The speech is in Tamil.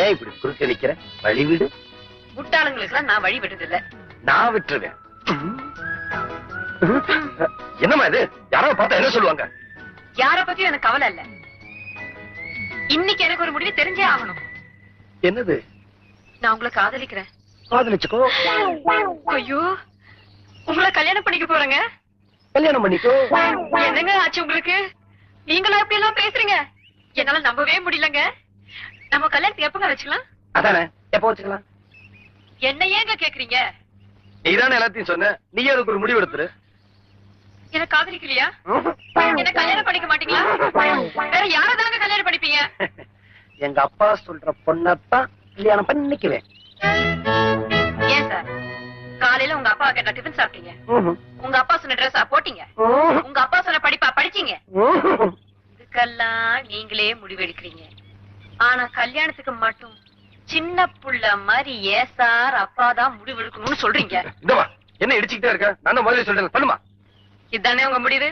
ஏன் இப்படி குறுக்க நிக்கிற? வழி விடு? முட்டாளுங்களுக்கு நான் வழி இல்ல நான் விட்டுருவேன். என்னம்மா இது? யாராவது பார்த்தா என்ன சொல்லுவாங்க? யார பத்தியும் எனக்கு கவலை இல்ல. இன்னைக்கு எனக்கு ஒரு முடிவு தெரிஞ்சே ஆகணும். என்னது? நான் உங்களை காதலிக்கிறேன். காதலிச்சுக்கோ. ஐயோ உங்களை கல்யாணம் பண்ணிக்க போறேங்க. கல்யாணம் பண்ணிக்கோ. என்னங்க ஆச்சு உங்களுக்கு? நீங்களும் எப்படி எல்லாம் பேசுறீங்க? என்னால நம்பவே முடியலங்க. நம்ம கல்யாணத்துக்கு எப்பங்க வச்சுக்கலாம்? அதானே எப்ப வச்சுக்கலாம்? என்ன ஏங்க கேக்குறீங்க? நீதானே எல்லாத்தையும் சொன்ன நீ அதுக்கு ஒரு முடிவு எடுத்துரு. என்ன காதலிக்கலையா? என்ன கல்யாணம் பண்ணிக்க மாட்டீங்களா? வேற யாரதாங்க கல்யாணம் பண்ணிப்பீங்க? எங்க அப்பா சொல்ற பொண்ணத்தான் கல்யாணம் பண்ணிக்குவேன். ஏன் சார்? காலையில உங்க அப்பா கேட்ட டிஃபன் சாப்பிட்டீங்க. உங்க அப்பா சொன்ன ட்ரெஸ்ஸா போட்டீங்க. உங்க அப்பா சொன்ன படிப்பா படிச்சீங்க. இதுக்கெல்லாம் நீங்களே முடிவெடுக்கிறீங்க. ஆனா கல்யாணத்துக்கு மட்டும் சின்ன புள்ள மாதிரி ஏன் சார் அப்பா தான் முடிவெடுக்கணும்னு சொல்றீங்க. என்ன இடிச்சுக்கிட்டே இருக்க? நான் முதல்ல சொல்றேன். பண்ணுமா இதுதானே உங்க முடிவு?